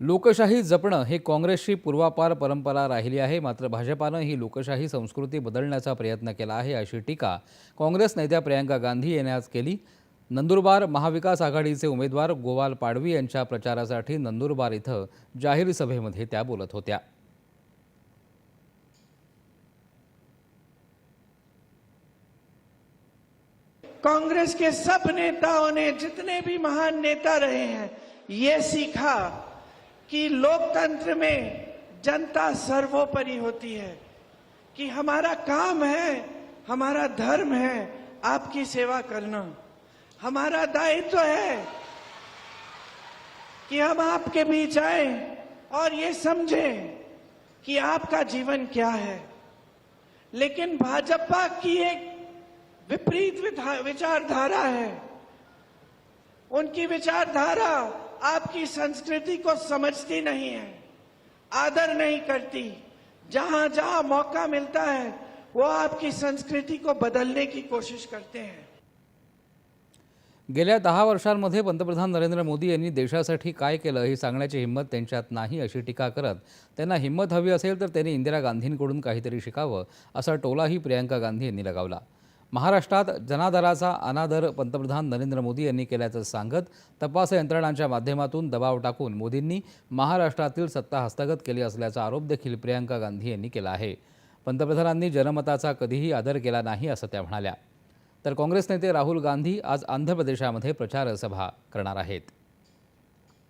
लोकशाही जपणं हे काँग्रेसची पूर्वापार परंपरा राहिली आहे. मात्र भाजपानं ही लोकशाही संस्कृती बदलण्याचा प्रयत्न केला आहे अशी टीका काँग्रेस नेत्या प्रियंका गांधी यांनी आज केली. नंदुरबार महाविकास आघाडीचे उमेदवार गोवाल पाडवी यांच्या प्रचारासाठी नंदुरबार इथं जाहीर सभेमध्ये त्या बोलत होत्या. कांग्रेस के सब नेताओं ने जितने भी महान नेता रहे हैं ये सीखा कि लोकतंत्र में जनता सर्वोपरि होती है कि हमारा काम है, हमारा धर्म है आपकी सेवा करना। हमारा दायित्व तो है कि हम आपके बीच आए और ये समझें कि आपका जीवन क्या है। लेकिन भाजपा की एक विपरीत विचारधारा है। उनकी विचारधारा आपकी संस्कृति को समझती नहीं है आदर नहीं करती। जहां जहां मौका मिलता है वो आपकी संस्कृति को बदलने की कोशिश करते हैं। गेल्या दहा वर्षांमध्ये पंतप्रधान नरेंद्र मोदी यांनी देशासाठी काय केलं हे सांगण्याची हिंमत त्यांच्यात नाही अशी टीका करत त्यांना हिंमत हवी असेल तर त्यांनी इंदिरा गांधींकडून काहीतरी शिकावं असा टोलाही प्रियांका गांधी यांनी लगावला. महाराष्ट्रात जनादराचा अनादर पंतप्रधान नरेंद्र मोदी यांनी केल्याचं सांगत तपास यंत्रणांच्या माध्यमातून दबाव टाकून मोदींनी महाराष्ट्रातील सत्ता हस्तगत केली असल्याचा आरोप देखील प्रियंका गांधी यांनी केला आहे. पंतप्रधानांनी जनमताचा कधीही आदर केला नाही असं त्या म्हणाल्या. तर काँग्रेस नेते राहुल गांधी आज आंध्र प्रदेशामध्ये प्रचार सभा करणार आहेत.